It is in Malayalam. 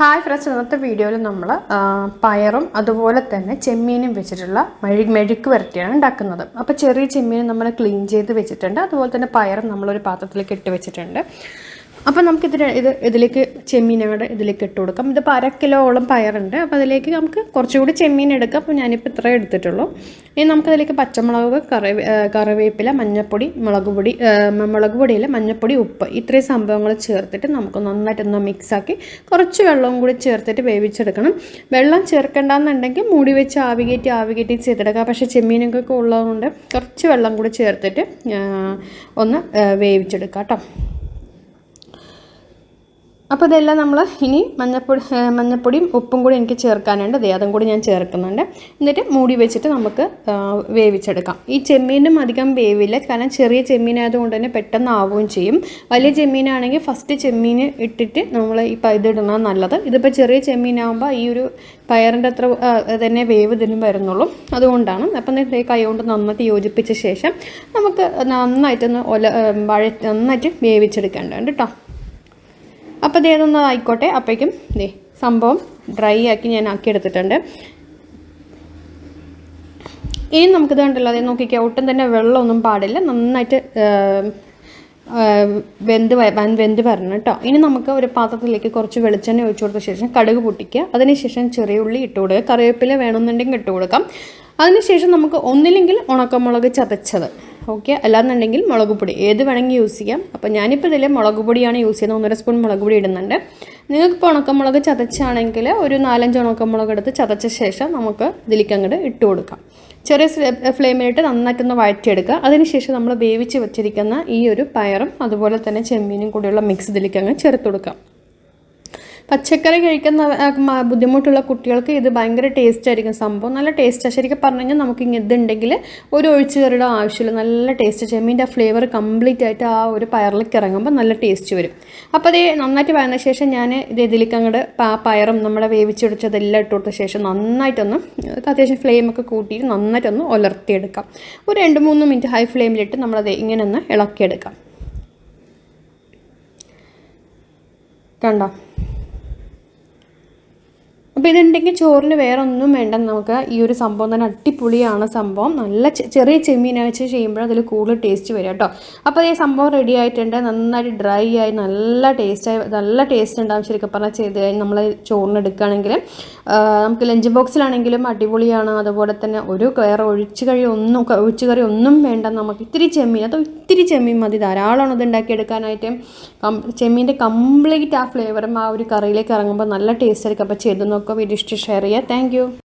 ഹായ് ഫ്രണ്ട്സ് ഇന്നത്തെ വീഡിയോയിൽ നമ്മൾ പയറും അതുപോലെ തന്നെ ചെമ്മീനും വെച്ചിട്ടുള്ള മെഴു മെഴുക്ക് വരട്ടിയാണ് ഉണ്ടാക്കുന്നത്. അപ്പോൾ ചെറിയ ചെമ്മീൻ നമ്മൾ ക്ലീൻ ചെയ്ത് വെച്ചിട്ടുണ്ട്. അതുപോലെ തന്നെ പയറും നമ്മളൊരു പാത്രത്തിലേക്ക് ഇട്ട് വെച്ചിട്ടുണ്ട്. അപ്പോൾ നമുക്ക് ഇതിന് ഇത് ഇതിലേക്ക് ചെമ്മീനോടെ ഇതിലേക്ക് ഇട്ട് കൊടുക്കാം. ഇതിപ്പോൾ അര കിലോളം പയറുണ്ട്. അപ്പോൾ അതിലേക്ക് നമുക്ക് കുറച്ചുകൂടി ചെമ്മീൻ എടുക്കാം. അപ്പോൾ ഞാനിപ്പോൾ ഇത്രേ എടുത്തിട്ടുള്ളൂ. ഇനി നമുക്കതിലേക്ക് പച്ചമുളക് കറി കറിവേപ്പില മഞ്ഞൾപ്പൊടി മുളക് പൊടി മുളക് പൊടിയിൽ മഞ്ഞൾപ്പൊടി ഉപ്പ് ഇത്രയും സംഭവങ്ങൾ ചേർത്തിട്ട് നമുക്ക് നന്നായിട്ടൊന്ന് മിക്സാക്കി കുറച്ച് വെള്ളവും കൂടി ചേർത്തിട്ട് വേവിച്ചെടുക്കണം. വെള്ളം ചേർക്കേണ്ടെന്നുണ്ടെങ്കിൽ മൂടി വെച്ച് ആവികേറ്റി ആവികേറ്റി ചെയ്തെടുക്കുക ചെയ്തെടുക്കാം. പക്ഷേ ചെമ്മീനൊക്കെ ഉള്ളതുകൊണ്ട് കുറച്ച് വെള്ളം കൂടി ചേർത്തിട്ട് ഒന്ന് വേവിച്ചെടുക്കാം കേട്ടോ. അപ്പോൾ ഇതെല്ലാം നമ്മൾ ഇനി മഞ്ഞപ്പൊടി മഞ്ഞപ്പൊടിയും ഉപ്പും കൂടി എനിക്ക് ചേർക്കാനുണ്ട്. ദേ അതും കൂടി ഞാൻ ചേർക്കുന്നുണ്ട്. എന്നിട്ട് മൂടി വെച്ചിട്ട് നമുക്ക് വേവിച്ചെടുക്കാം. ഈ ചെമ്മീനും അധികം വേവില്ല. കാരണം ചെറിയ ചെമ്മീനായതുകൊണ്ട് തന്നെ പെട്ടെന്ന് ആവുകയും ചെയ്യും. വലിയ ചെമ്മീനാണെങ്കിൽ ഫസ്റ്റ് ചെമ്മീൻ ഇട്ടിട്ട് നമ്മൾ ഈ ഇതിടുന്നത് നല്ലത്. ഇതിപ്പോൾ ചെറിയ ചെമ്മീനാകുമ്പോൾ ഈ ഒരു പയറിന്റെ അത്ര തന്നെ വേവ് ഇതിനും വരുന്നുള്ളൂ. അതുകൊണ്ടാണ്. അപ്പം കൈ കൊണ്ട് നന്നായിട്ട് യോജിപ്പിച്ച ശേഷം നമുക്ക് നന്നായിട്ടൊന്ന് ഒല വഴ നന്നായിട്ട് വേവിച്ചെടുക്കേണ്ടതുണ്ട് കേട്ടോ. അപ്പോൾ ദേ ഇതൊന്ന് ആയിക്കോട്ടെ. അപ്പോഴേക്കും ദേ സംഭവം ഡ്രൈ ആക്കി ഞാൻ ആക്കി എടുത്തിട്ടുണ്ട് ഇനി നമുക്കിത് കണ്ടല്ലോ അതേ നോക്കിക്കാം ഒട്ടും തന്നെ വെള്ളമൊന്നും പാടില്ല. നന്നായിട്ട് വെന്ത് വൻ വെന്ത് വരണം കേട്ടോ. ഇനി നമുക്ക് ഒരു പാത്രത്തിലേക്ക് കുറച്ച് വെളിച്ചെണ്ണ ഒഴിച്ചു കൊടുത്ത ശേഷം കടുക് പൊട്ടിക്കുക. അതിനുശേഷം ചെറിയ ഉള്ളി ഇട്ട് കൊടുക്കുക. കറിവേപ്പില വേണമെന്നുണ്ടെങ്കിൽ ഇട്ട് കൊടുക്കാം. അതിനുശേഷം നമുക്ക് ഒന്നില്ലെങ്കിൽ ഉണക്കമുളക് ചതച്ചത്. ഓക്കെ. അല്ലാന്നുണ്ടെങ്കിൽ മുളക് പൊടി. ഏത് വേണമെങ്കിൽ യൂസ് ചെയ്യാം. അപ്പോൾ ഞാനിപ്പോൾ ഇതിൽ മുളക് പൊടിയാണ് യൂസ് ചെയ്യുന്നത്. ഒന്നര സ്പൂൺ മുളക് പൊടി ഇടുന്നുണ്ട്. നിങ്ങൾക്കിപ്പോൾ ഉണക്കമുളക് ചതച്ചാണെങ്കിൽ ഒരു നാലഞ്ച് ഉണക്കമുളക് എടുത്ത് ചതച്ച ശേഷം നമുക്ക് ഇതിലേക്ക് അങ്ങോട്ട് ഇട്ട് കൊടുക്കാം. ചെറിയ ഫ്ലെയിമിലിട്ട് നന്നായിട്ടൊന്ന് വഴറ്റിയെടുക്കുക. അതിനുശേഷം നമ്മൾ വേവിച്ച് വെച്ചിരിക്കുന്ന ഈ ഒരു പയറും അതുപോലെ തന്നെ ചെമ്മീനും കൂടിയുള്ള മിക്സ് ഇതിലേക്ക് അങ്ങ് ചേർത്ത് കൊടുക്കാം. പച്ചക്കറി കഴിക്കുന്ന ബുദ്ധിമുട്ടുള്ള കുട്ടികൾക്ക് ഇത് ഭയങ്കര ടേസ്റ്റ് ആയിരിക്കും. സംഭവം നല്ല ടേസ്റ്റാണ് ശരിക്കും പറഞ്ഞു കഴിഞ്ഞാൽ നമുക്ക് ഇങ്ങനെ ഇതുണ്ടെങ്കിൽ ഒരു ഒഴിച്ചു കറിയുടെ ആവശ്യമില്ല. നല്ല ടേസ്റ്റ് ചെമ്മീന്റെ ആ ഫ്ലേവർ കംപ്ലീറ്റ് ആയിട്ട് ആ ഒരു പയറിലേക്ക് ഇറങ്ങുമ്പോൾ നല്ല ടേസ്റ്റ് വരും. അപ്പോൾ അത് നന്നായിട്ട് വഴന്ന ശേഷം ഞാൻ ഇത് ഇതിലേക്ക് അങ്ങോട്ട് ആ പയറും നമ്മുടെ വേവിച്ചൊടിച്ചതെല്ലാം ഇട്ട് കൊടുത്ത ശേഷം നന്നായിട്ടൊന്ന് അത്യാവശ്യം ഫ്ലെയിമൊക്കെ കൂട്ടിയിട്ട് നന്നായിട്ടൊന്ന് ഉലർത്തിയെടുക്കാം ഒരു രണ്ട് മൂന്ന് മിനിറ്റ് ഹൈ ഫ്ലെയിമിലിട്ട് നമ്മളത് ഇങ്ങനെ ഒന്ന് ഇളക്കിയെടുക്കാം. കണ്ടോ? അപ്പോൾ ഇതുണ്ടെങ്കിൽ ചോറിന് വേറെ ഒന്നും വേണ്ട നമുക്ക് ഈ ഒരു സംഭവം തന്നെ അടിപൊളിയാണ് സംഭവം. നല്ല ചെറിയ ചെമ്മീൻ വെച്ച് ചെയ്യുമ്പോൾ അതിൽ കൂടുതൽ ടേസ്റ്റ് വരും കേട്ടോ അപ്പോൾ ഈ സംഭവം റെഡി ആയിട്ടുണ്ട്. നന്നായിട്ട് ഡ്രൈ ആയി നല്ല ടേസ്റ്റായി നല്ല ടേസ്റ്റ് ഉണ്ടാവും ശരിക്കും പറഞ്ഞാൽ ചെയ്ത് നമ്മൾ ചോറിന് എടുക്കുകയാണെങ്കിൽ നമുക്ക് ലഞ്ച് ബോക്സിലാണെങ്കിലും അടിപൊളിയാണ്. അതുപോലെ തന്നെ ഒരു വേറെ ഒഴിച്ചു കറി ഒന്നും ഒഴിച്ചു കറി ഒന്നും വേണ്ട നമുക്ക്. ഇത്തിരി ചെമ്മീൻ അത് ഇത്തിരി ചെമ്മീൻ മതി. ധാരാളമാണ് ഇത് ഉണ്ടാക്കിയെടുക്കാനായിട്ട്. ചെമ്മീന്റെ കംപ്ലീറ്റ് ആ ഫ്ലേവറും ആ ഒരു കറിയിലേക്ക് ഇറങ്ങുമ്പോൾ നല്ല ടേസ്റ്റ് ആയിരിക്കും. അപ്പോൾ ചെയ്ത് നോക്കുക video is to share. Yeah.